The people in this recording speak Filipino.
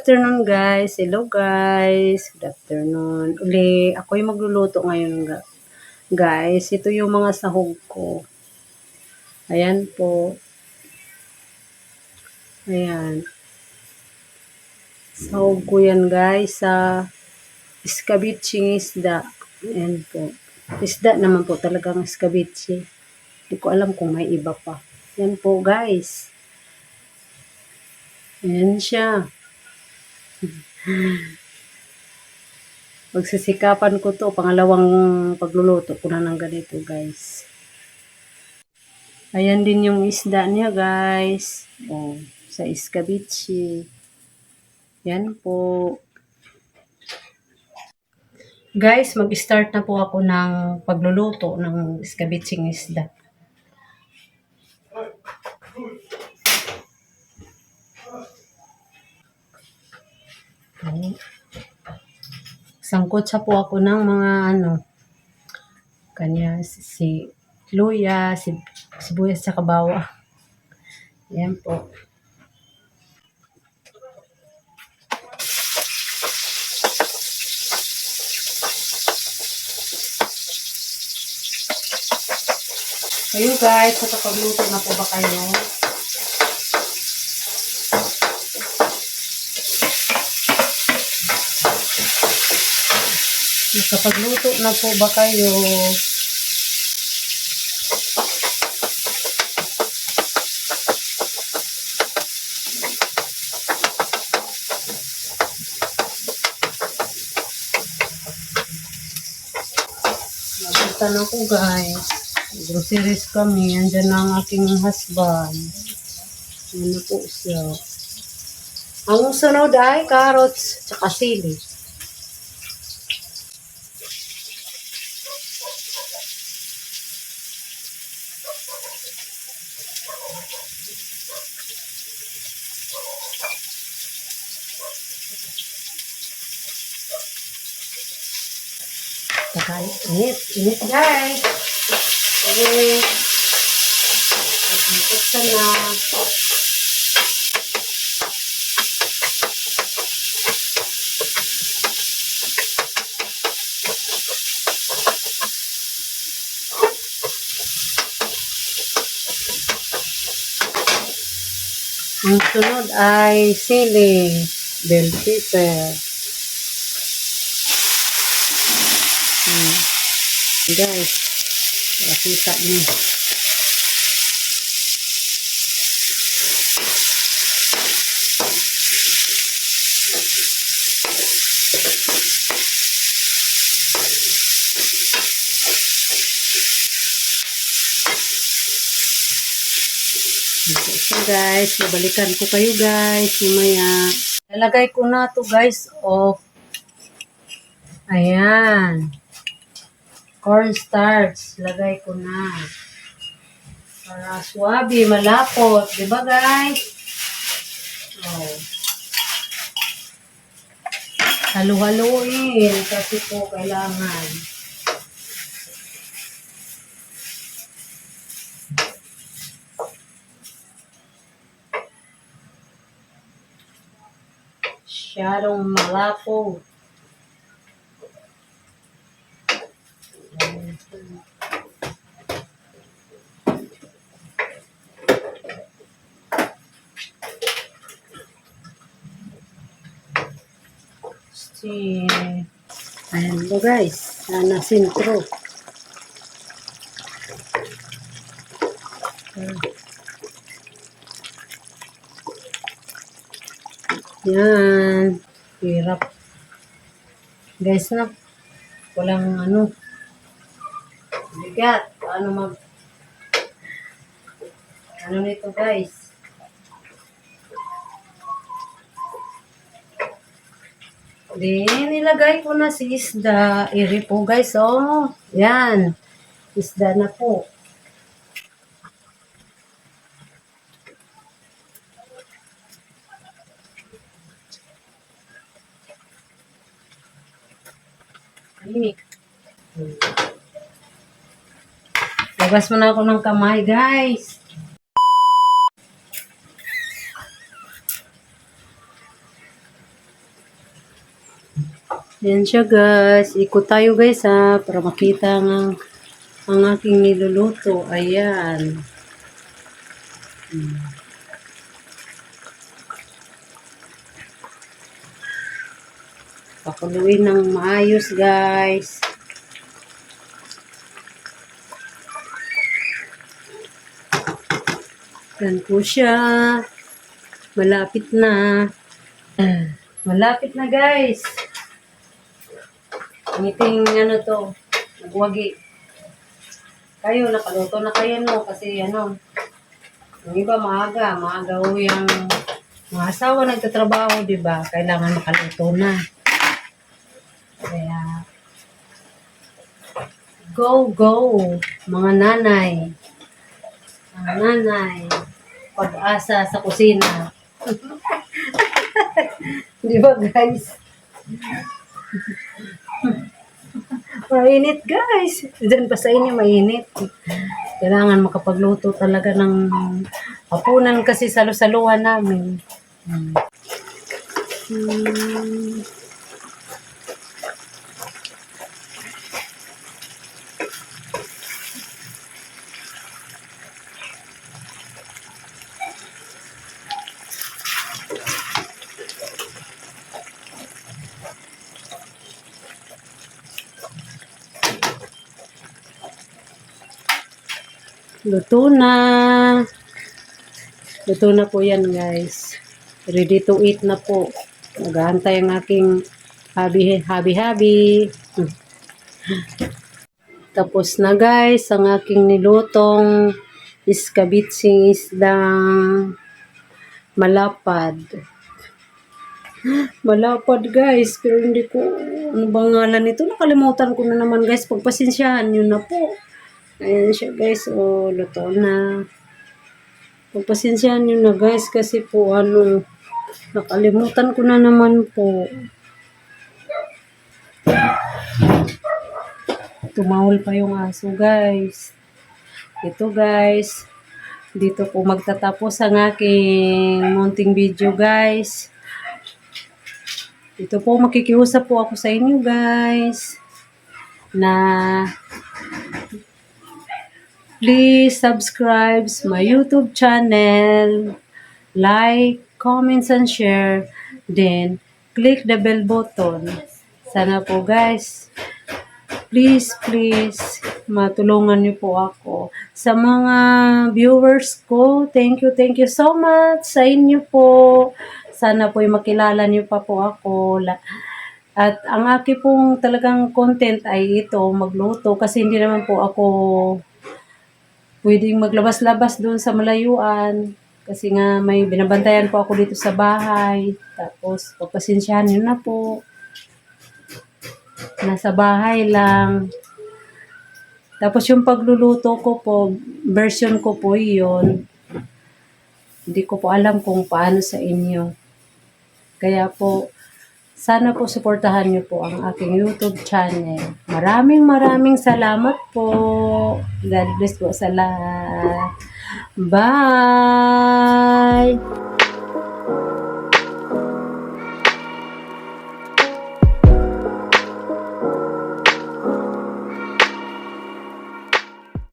afternoon guys. Hello guys. Good afternoon. Uli, ako yung magluluto ngayon ga- guys. Ito yung mga sahog ko. Ayan po. Ayan. Sahog ko yan guys sa iskabitsing isda. Ayan po. Isda naman po talagang iskabitsi. Hindi ko alam kung may iba pa. Yan po guys. Ayan siya. Magsisikapan ko to. Pangalawang pagluluto ko na ng ganito, guys. Ayan din yung isda niya, guys. Oh, sa iskabichi. Yan po. Guys, mag-start na po ako ng pagluluto ng iskabitsing isda. Okay. Sangkot sa po ako ng mga ano, kanya si, luya, si sibuyas sa kabawa. Yan po. Kayo guys, nakapagluto na po ba kayo? Nakapagluto na po ba kayo? Napunta na po guys. Groceries kami. Andyan na ang aking husband. Ano po siya. Ang sunod ay carrots tsaka sili. Saka init. Init guys. Init. Pagkakot na. Ang sunod ay sili, bell pepper. Guys, nakita niyo. So guys, babalikan ko kayo guys, mamaya. Lalagay ko na to guys, off. Ayan. Cornstarch, lagay ko na. Para swabe, malapot. Di ba guys? Oh. Halu-haluin kasi po kailangan. Masyadong malapot. Si Ayan po guys, sana sintro. Yan. Hirap. Guys na. Walang ano. Bigat. Paano mag... Ano nito guys? Then, nilagay ko na si isda. Iri po guys, oh. Yan. Isda na po. Tahimik. Hmm. Labas mo na ako ng kamay, guys. Yan siya guys. Ikot tayo guys ha. Para makita ang, ang aking niluluto. Ayan. Hmm. Pakuluin ng maayos guys. Yan po siya. Malapit na. Ah, Malapit na guys. Ngiting ano to, nagwagi. Kayo, nakaluto na kayo no, kasi ano, yung iba maaga, maaga ho yung mga asawa nagtatrabaho, di ba? Kailangan makaluto na. Kaya, go, go, mga nanay. Mga nanay, pag-asa sa kusina. di ba guys? Mainit guys. Diyan pa sa inyo mainit. Kailangan makapagluto talaga ng hapunan kasi salo-saluhan namin. Hmm. Hmm. Luto na. Luto na po yan guys. Ready to eat na po. Naghahantay ang aking habi habi habi. Hmm. Tapos na guys ang aking nilutong iskabitsing isdang malapad. Malapad guys, pero hindi ko, ano bang ngalan nito? Nakalimutan ko na naman guys, pagpasensyahan nyo na po. Ayan siya guys, oh, luto na. Pagpasensyahan nyo na guys, kasi po ano, nakalimutan ko na naman po. Tumawal pa yung aso guys. Ito guys, dito po magtatapos ang aking munting video guys. Ito po, makikiusap po ako sa inyo guys na please subscribe my YouTube channel, like, comments, and share. Then, click the bell button. Sana po guys, please, please, matulungan niyo po ako. Sa mga viewers ko, thank you, thank you so much sa inyo po. Sana po makilala niyo pa po ako. At ang aking pong talagang content ay ito, magluto. Kasi hindi naman po ako pwedeng maglabas-labas doon sa malayuan. Kasi nga may binabantayan po ako dito sa bahay. Tapos, pagpasensyahan niyo na po. Nasa bahay lang. Tapos yung pagluluto ko po, version ko po yun. Hindi ko po alam kung paano sa inyo. Kaya po, sana po suportahan niyo po ang aking YouTube channel. Maraming maraming salamat po. God bless po sa lahat. Bye!